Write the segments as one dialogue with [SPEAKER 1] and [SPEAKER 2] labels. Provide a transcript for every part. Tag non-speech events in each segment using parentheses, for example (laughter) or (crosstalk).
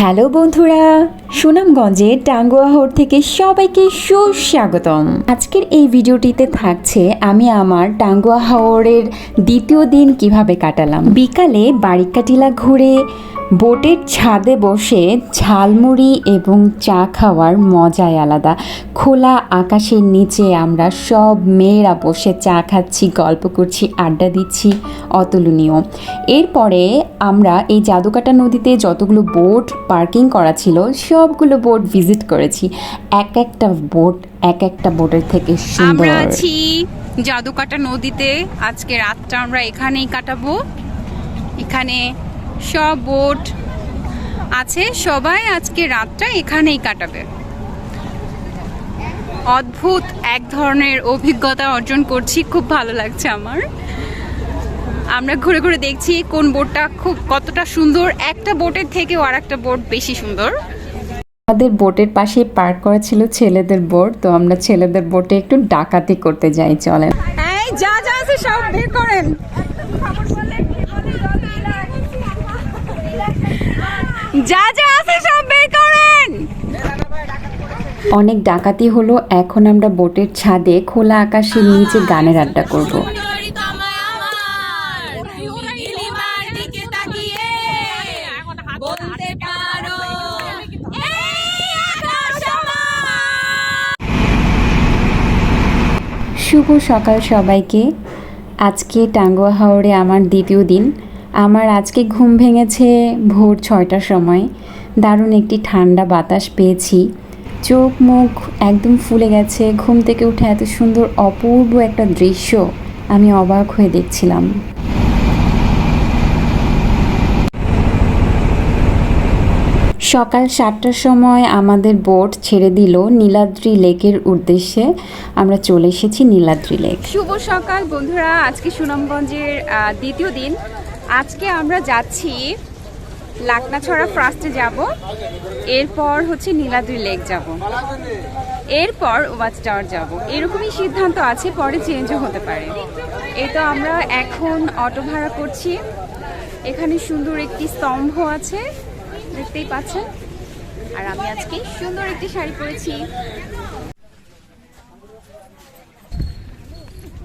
[SPEAKER 1] Hello বন্ধুরা, সুনামগঞ্জের টাঙ্গুয়াহর থেকে সবাইকে সুস্বাগতম। আজকের এই ভিডিওটিতে থাকছে আমি আমার টাঙ্গুয়া হাওরের দ্বিতীয় দিন কীভাবে কাটালাম। বিকালে বারিকাটিলা ঘুরে বোটের ছাদে বসে ঝালমুড়ি এবং চা খাওয়ার মজাই আলাদা। খোলা আকাশের নিচে আমরা সব মেয়েরা বসে চা খাচ্ছি, গল্প করছি, আড্ডা দিচ্ছি অতুলনীয়। এরপরে আমরা এই জাদুকাটা নদীতে যতগুলো বোট পার্কিং করা ছিল, সবগুলো বোট ভিজিট করেছি। এক একটা বোট, এক একটা বোটের থেকে সুন্দর।
[SPEAKER 2] আমরা আছি জাদুকাটা নদীতে। আজকে রাতটা আমরা এখানেই কাটাবো। এখানে সব বোট আছে, সবাই আজকে রাতটা এখানেই কাটাবে। অদ্ভুত, এক ধরনের অভিজ্ঞতা অর্জন করছি, খুব ভালো লাগছে আমার। আমরা ঘুরে ঘুরে দেখছি কোন বোটটা খুব কতটা সুন্দর। একটা বোটের থেকেও আর একটা বোট বেশি সুন্দর।
[SPEAKER 1] আমাদের বোটের পাশে পার্ক করা ছিল ছেলেদের বোট তো আমরা ছেলেদের বোটে একটু ডাকাতি করতে যাই চলেন।
[SPEAKER 2] এই যা যা আছে সব বের করেন। যা যা আছে সব বের করেন।
[SPEAKER 1] অনেক ডাকাতি হলো এখন আমরা বোটের ছাদে খোলা আকাশের নিচে গানের আড্ডা করব। শুভ সকাল সবাইকে। আজকে টাঙ্গুয়া হাওড়ে আমার দ্বিতীয় দিন। আমার আজকে ঘুম ভেঙেছে ভোর ছয়টার সময়। দারুণ একটি ঠান্ডা বাতাস পেয়েছি। চোখ মুখ একদম ফুলে গেছে। ঘুম থেকে উঠে এত সুন্দর অপূর্ব একটা দৃশ্য আমি অবাক হয়ে দেখছিলাম। সকাল সাতটার সময় আমাদের বোট ছেড়ে দিল নীলাদ্রি লেকের উদ্দেশ্যে। আমরা চলে এসেছি নীলাদ্রি লেক।
[SPEAKER 2] শুভ সকাল বন্ধুরা, আজকে সুনামগঞ্জের দ্বিতীয় দিন। আজকে আমরা যাচ্ছি লাকনাছড়া ফার্স্টে যাব, এরপর হচ্ছে নীলাদ্রি লেক যাব। এরপর ওয়াচ টাওয়ার যাব। এরকমই সিদ্ধান্ত আছে, পরে চেঞ্জও হতে পারে। এই তো আমরা এখন অটো ভাড়া করছি। এখানে সুন্দর একটি স্তম্ভ আছে। দেখতেই পাচ্ছেন। আর আমি আজকে সুন্দর একটি শাড়ি পরেছি।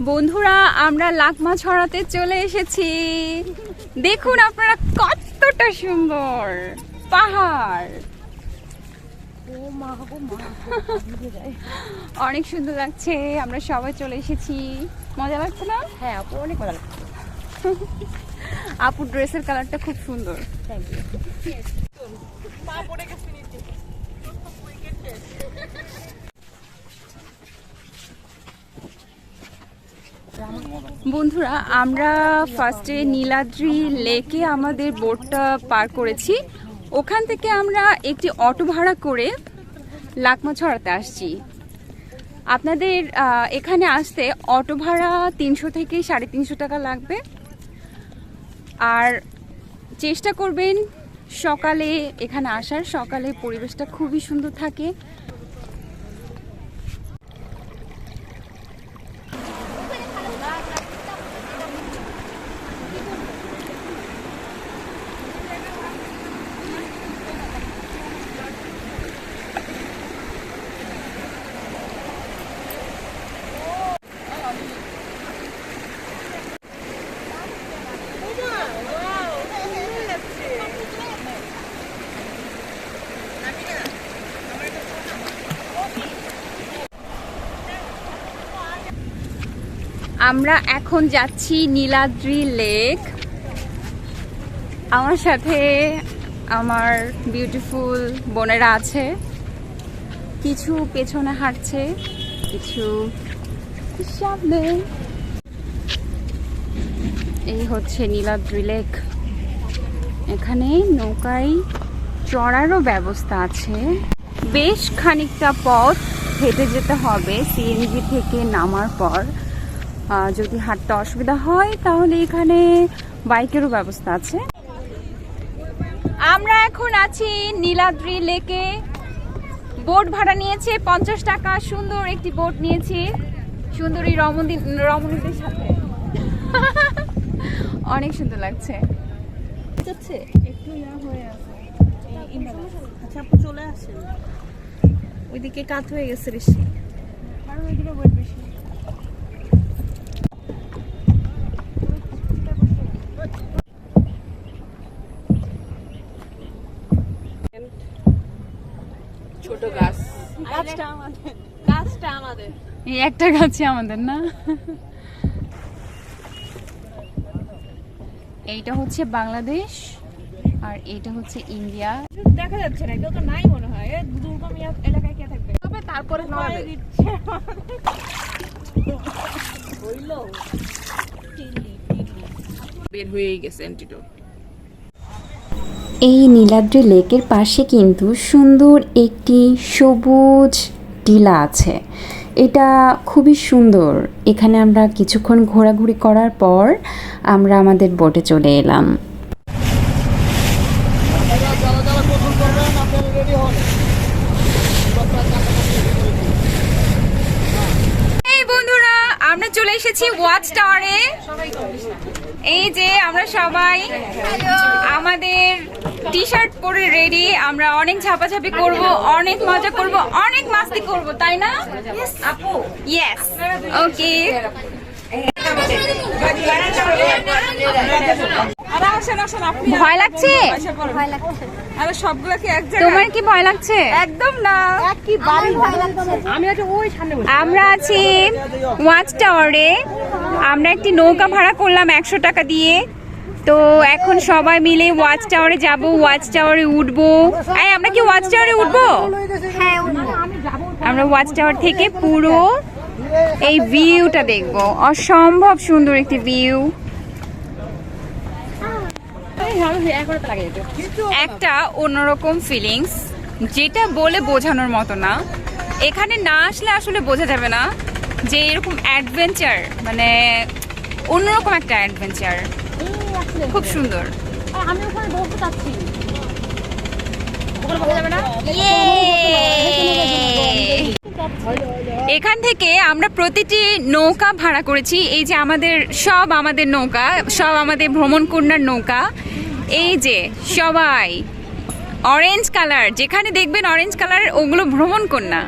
[SPEAKER 2] বন্ধুরা আমরা লাকমা ছড়াতে চলে এসেছি। দেখুন আপনারা কতটা সুন্দর। পাহাড়। অনেক সুন্দর লাগছে। আমরা সবাই চলে এসেছি। মজা লাগছে না?
[SPEAKER 3] হ্যাঁ আপু অনেক মজা লাগছে।
[SPEAKER 2] আপুর ড্রেসের কালারটা খুব সুন্দর।
[SPEAKER 3] থ্যাংক ইউ
[SPEAKER 2] বন্ধুরা, আমরা ফার্স্টে নীলাদ্রি লেকে আমাদের বোটটা পার করেছি। ওখান থেকে আমরা একটি অটো ভাড়া করে লাকমা ছড়াতে আসছি। আপনাদের এখানে আসতে অটো ভাড়া তিনশো থেকে সাড়ে তিনশো টাকা লাগবে। আর চেষ্টা করবেন সকালে এখানে আসার সকালে পরিবেশটা খুবই সুন্দর থাকে। আমরা এখন যাচ্ছি নীলাদ্রি লেক। আমার সাথে আমার বিউটিফুল বোনেরা আছে। কিছু পেছনে হাঁটছে, কিছু এই হচ্ছে নীলাদ্রি লেক। এখানে নৌকায় চড়ারও ব্যবস্থা আছে। বেশ খানিকটা পথ হেঁটে যেতে হবে, সিএনজি থেকে নামার পর। যদি হাঁটতে অসুবিধা হয় তাহলে এখানে বাইকেরও ব্যবস্থা আছে। আমরা এখন আছি নীলাদ্রি লেকে। বোট ভাড়া নিয়েছে পঞ্চাশ টাকা। সুন্দর একটি বোট নিয়েছি। সুন্দরী রমণী রমণীদের সাথে। (laughs) অনেক সুন্দর লাগছে। একটু হয়ে আছে।
[SPEAKER 3] আচ্ছা আপু চলে আসেন। ওইদিকে কাত হয়ে গেছে বেশি। কারণ ওইদিকে বেশি। ছোট গাছ। গাছটা আমাদের। গাছটা আমাদের।
[SPEAKER 2] এই একটা গাছে আমাদের না? এইটা হচ্ছে বাংলাদেশ আর এটা হচ্ছে ইন্ডিয়া।
[SPEAKER 3] দেখা যাচ্ছে না কেউ তো নাই মনে হয়। এ দুর্গম এলাকায় কে থাকবে? তবে তারপরে নড়াবে দিচ্ছে হইল। বের হয়েই গেছে অ্যান্টিডোট।
[SPEAKER 1] এই নীলাদ্রি লেকের পাশে কিন্তু সুন্দর একটি সবুজ টিলা আছে। এটা খুবই সুন্দর। এখানে আমরা কিছুক্ষণ ঘোরাঘুরি করার পর আমরা আমাদের বোটে চলে এলাম।
[SPEAKER 2] আমরা চলে এসেছি ওয়াচ টাওয়ারে। এই যে আমরা সবাই আমাদের টি শার্ট পরে রেডি আমরা অনেক ঝাপাঝাপি করব অনেক মজা করব অনেক মাস্তি করব তাই না? আপু? ইয়েস ওকে ভয় লাগছে?
[SPEAKER 3] ভয় লাগছে। আরে সবগুলোকে এক জায়গায়
[SPEAKER 2] তোমার কি ভয় লাগছে?
[SPEAKER 3] একদম না। কি বাড়ি আমি আজ ওই সামনে বসে।
[SPEAKER 2] আমরা আছি ওয়াচ টাওয়ারে আমরা একটি নৌকা ভাড়া করলাম একশো টাকা দিয়ে। তো এখন সবাই মিলে ওয়াচ টাওয়ারে যাব ওয়াচ টাওয়ারে উঠবো। এই আমরা কি ওয়াচ টাওয়ারে উঠবো? আমরা ওয়াচ টাওয়ার থেকে পুরো এই ভিউটা দেখব। অসম্ভব সুন্দর একটি ভিউ। একটা অন্যরকম ফিলিংস যেটা বলে বোঝানোর মতো না। এখানে না আসলে আসলে বোঝা যাবে না। যে এরকম অ্যাডভেঞ্চার মানে অন্যরকম একটা অ্যাডভেঞ্চার খুব সুন্দর।
[SPEAKER 3] আমি ওখানে বসতে চাচ্ছি।
[SPEAKER 2] এখান থেকে আমরা প্রতিটি নৌকা ভাড়া করেছি। এই যে আমাদের সব আমাদের নৌকা সব আমাদের ভ্রমণ কন্যার নৌকা। এই যে সবাই অরেঞ্জ কালার যেখানে দেখবেন অরেঞ্জ কালার ওগুলো ভ্রমণ কন্যা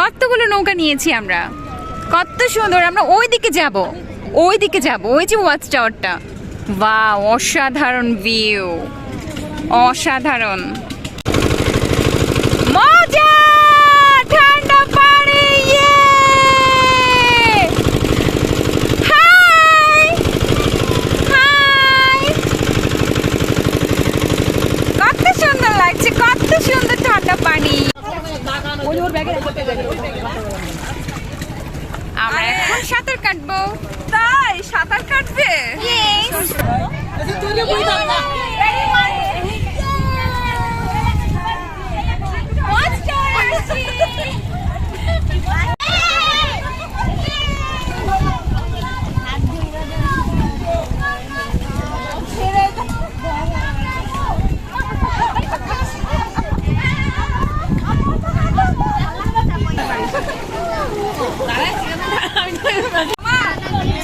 [SPEAKER 2] কতগুলো নৌকা নিয়েছি আমরা? কত সুন্দর, আমরা ওই দিকে যাব ওই দিকে যাব, ওই যে ওয়াচ টাওয়ারটা বা অসাধারণ ভিউ অসাধারণ মজা ঠান্ডা পানি ইয়ে হাই হাই কত সুন্দর লাগছে কত সুন্দর ঠান্ডা পানি আমরা এখন সাঁতার কাটবো।
[SPEAKER 3] তাই সাঁতার কাটবে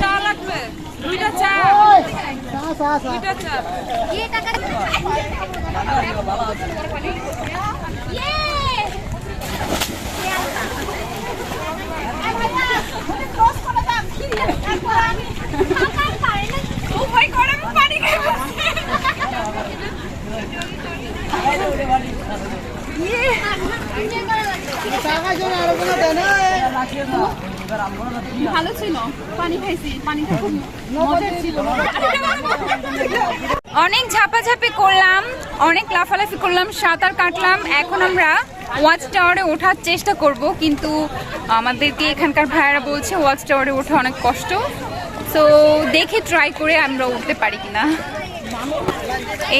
[SPEAKER 3] চা লাগবে দুইটা চা দুইটা চা ও ভাই গরম পানি খাব ভালো ছিল। পানি
[SPEAKER 2] অনেক ঝাপাঝাপি করলাম, অনেক লাফালাফি করলাম, সাঁতার কাটলাম। এখন আমরা ওয়াচ টাওয়ারে ওঠার চেষ্টা করব, কিন্তু আমাদেরকে এখানকার ভাইয়ারা বলছে ওয়াচ টাওয়ারে ওঠা অনেক কষ্ট। তো দেখে ট্রাই করে আমরা উঠতে পারি কিনা।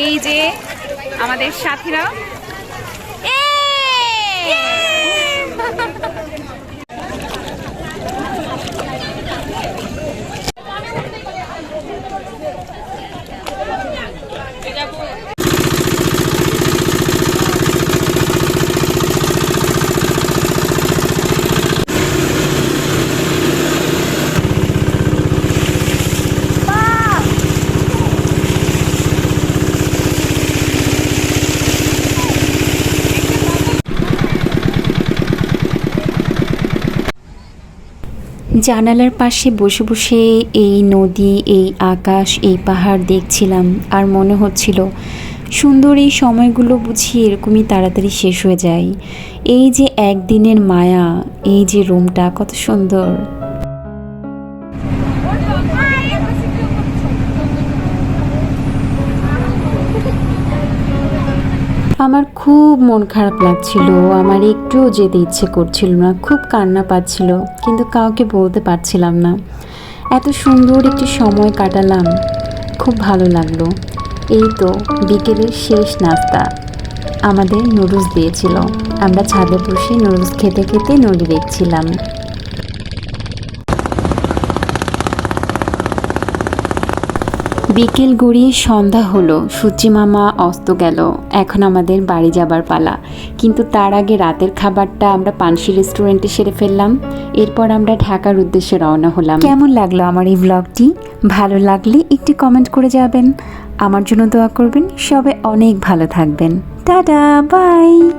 [SPEAKER 2] এই যে আমাদের সাথীরা
[SPEAKER 1] জানালার পাশে বসে বসে এই নদী, এই আকাশ, এই পাহাড় দেখছিলাম আর মনে হচ্ছিল সুন্দর এই সময়গুলো বুঝি এরকমই তাড়াতাড়ি শেষ হয়ে যায়। এই যে একদিনের মায়া, এই যে রুমটা, কত সুন্দর। আমার খুব মন খারাপ লাগছিল। আমার একটুও যেতে ইচ্ছে করছিল না, খুব কান্না পাচ্ছিল, কিন্তু কাউকে বলতে পারছিলাম না। এত সুন্দর একটি সময় কাটালাম, খুব ভালো লাগল। এই তো বিকেলের শেষ নাস্তা। আমাদের নুডলস দিয়েছিল। আমরা ছাদে বসে নুডলস খেতে খেতে নদী দেখছিলাম। বিকেল গড়িয়ে সন্ধ্যা হলো। সূর্যি মামা অস্ত গেল। এখন আমাদের বাড়ি যাবার পালা। কিন্তু তার আগে রাতের খাবারটা আমরা পানসি রেস্টুরেন্টে সেরে ফেললাম। এরপর আমরা ঢাকার উদ্দেশ্যে রওনা হলাম। কেমন লাগল আমার এই ব্লগটি ভালো লাগলে একটি কমেন্ট করে যাবেন। আমার জন্য দোয়া করবেন। সবে অনেক ভালো থাকবেন। Tata bye